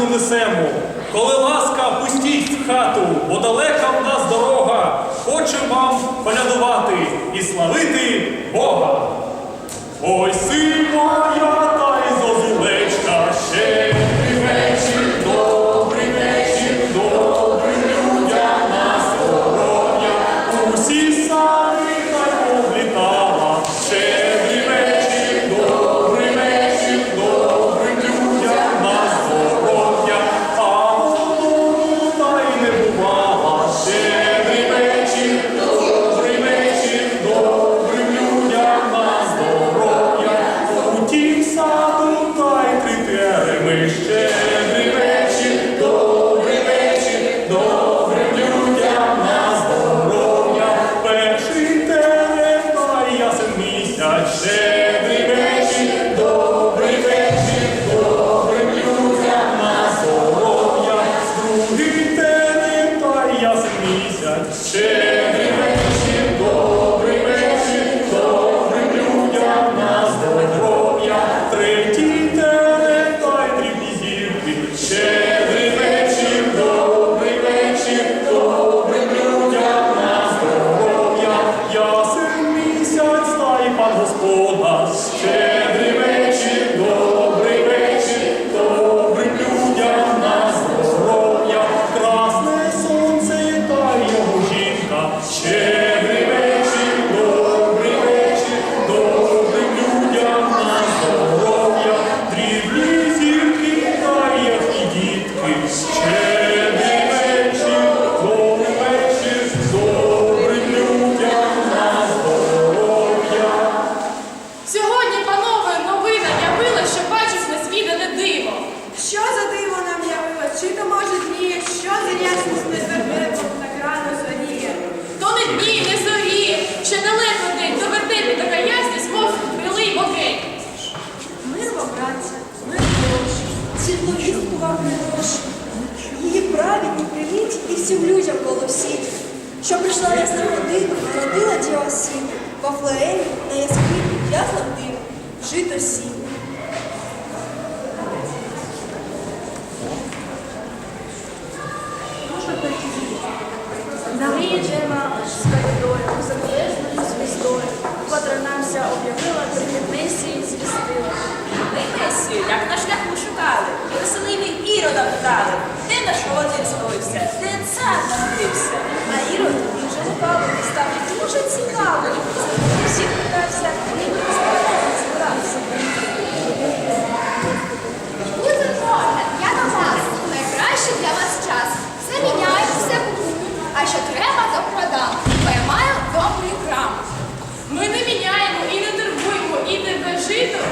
Вістку несемо. Коли ласка, пустіть в хату, бо далека в нас дорога. Хочемо вам полядувати і славити Бога. Ой, си моя та Чи то може дні? Що за ясність не звернеться на крану зоріє? То не дні, не зорі, ще далеко день, до вертепі така ясність, мов білий вогень. Мир вам, братця, мир гроші, світло вістку вам приношу. Її праведні привіть і всім людям коло всіх, що прийшла ясна година, родила діва син, Вафлеемі на яскраві ясна див, жито сім. Навіжена святою, залежною звіздою, котра нам ся об'явила, прихід Месії звістила. Ми Месію, як на шляху шукали, веселиві ірода питали, де наш володир сховився, де цар народився. А Ірод він вже лукавий став дуже цікавий. Всіх питався, ніби не збирався. Буде можна, я до вас. Найкраще для вас час. Все міняю, все купую. А що треба, то продам. Бо я маю добрий крам. Ми не міняємо і не торгуємо, і тебе жито,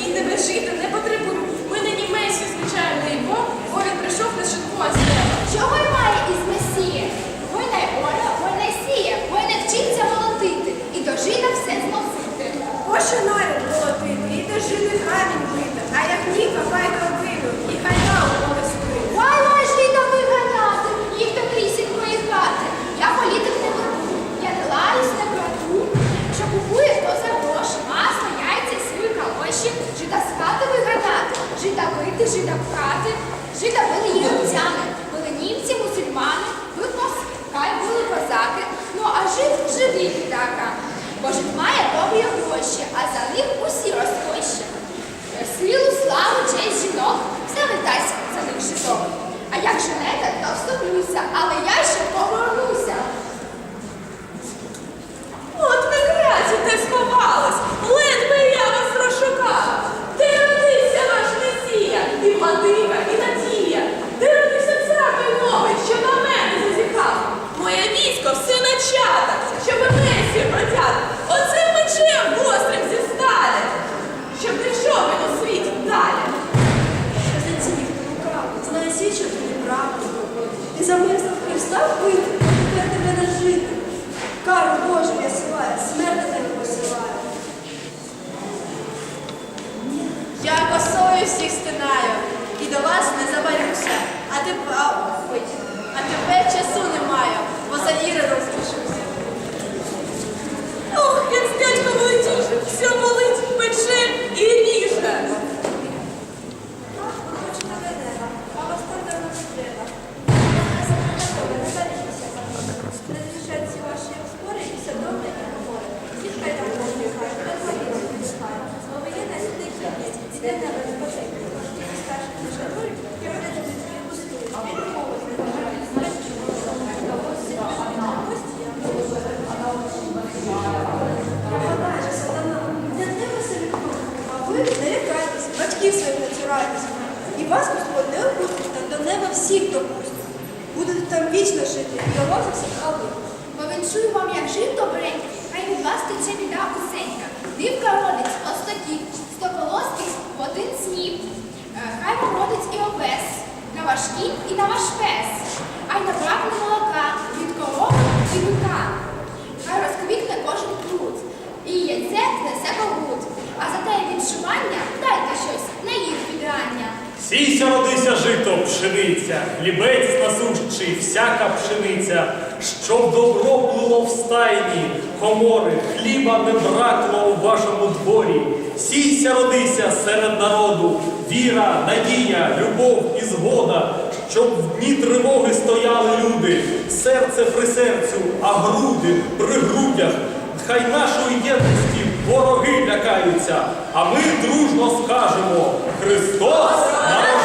і тебе жито не потребує. Ми на німецькі, звичайно його, бо він прийшов на швидко з неба. Чого й має із Месія? Вона й оля, вона й сіє, ой вчиться молотити. І до жита все зносити. Ось наряд молотити, і до жити камінь бити, а як ні, хапай ковину, і хай на обов'язки. Вай, вай, жида виганяти, їх то крісять мої хати. Я політик не веду, я не лаюсь, не краду. Що купує, то за гроші, масло, яйця, сир, калоші, жида з хати виганяти, жида бити, жида пхати, жида били били німці, мусульмани, бив москаль, були козаки, ну а жид живий бідака. Бо жид має добрі гроші, а за них усі розкоші. Силу, славу, честь жінок, все видасть за них житок. А як женете, то вступлюся, але я ще повернуся. От ви краті де сховались, ледве я вас розшукав. Де родився ваш Месія, і владика, і надія? Де родився цар той новий, що на мене зазіхав? Моє військо все начата, щоб Месію протяти. Оцим мечем гострим зі сталі, щоб прийшов він у світ далі. Що за ці ніхто лукав, знає січу тобі правду. Ти замислив Христа всіх стинаю і до вас не забарюся. А тепер, а, ой, а тепер часу немає, бо за Іридом спішуся. Ох, як з дядьком летиш, все болить, пече і ріже. А вас там давно не треба. Разрешать всі ваші спори і садове, і говори. Всі хай там розбігають, а твої розбігають. Бо воєнна сюди кінець, і де тебе не потрібно. Тільки старших не шанують, і роблять від свої пустують. Відмову не бажають, знають, що Пропадає сатана, для тебе селектор. А ви не лякайтесь, батьків своїх не цурайтесь. І вас Господь не опустить, до неба всіх допустить. Будете там вічно жити. Повіншую вам, як жив добренький, хай від вас тече біда усенька. Дивка родить остатів, стоколоских один сніп. Е, Хай вам родить і овес, на ваш кінь і на ваш пес. А й не молока від корови і бика. Хай розквітне кожен пруд, і яйце несе когут. А за те відшивання дайте щось на їх підрання. Сійся, родися, жито, пшениця, хлібець насущий, всяка пшениця, щоб добро було в стайні, комори, хліба не бракло у вашому дворі. Сійся, родися серед народу, віра, надія, любов і згода, щоб в дні тривоги стояли люди, серце при серцю, а груди при грудях. Хай нашої єдності вороги лякаються, а ми дружно скажемо Христос народився!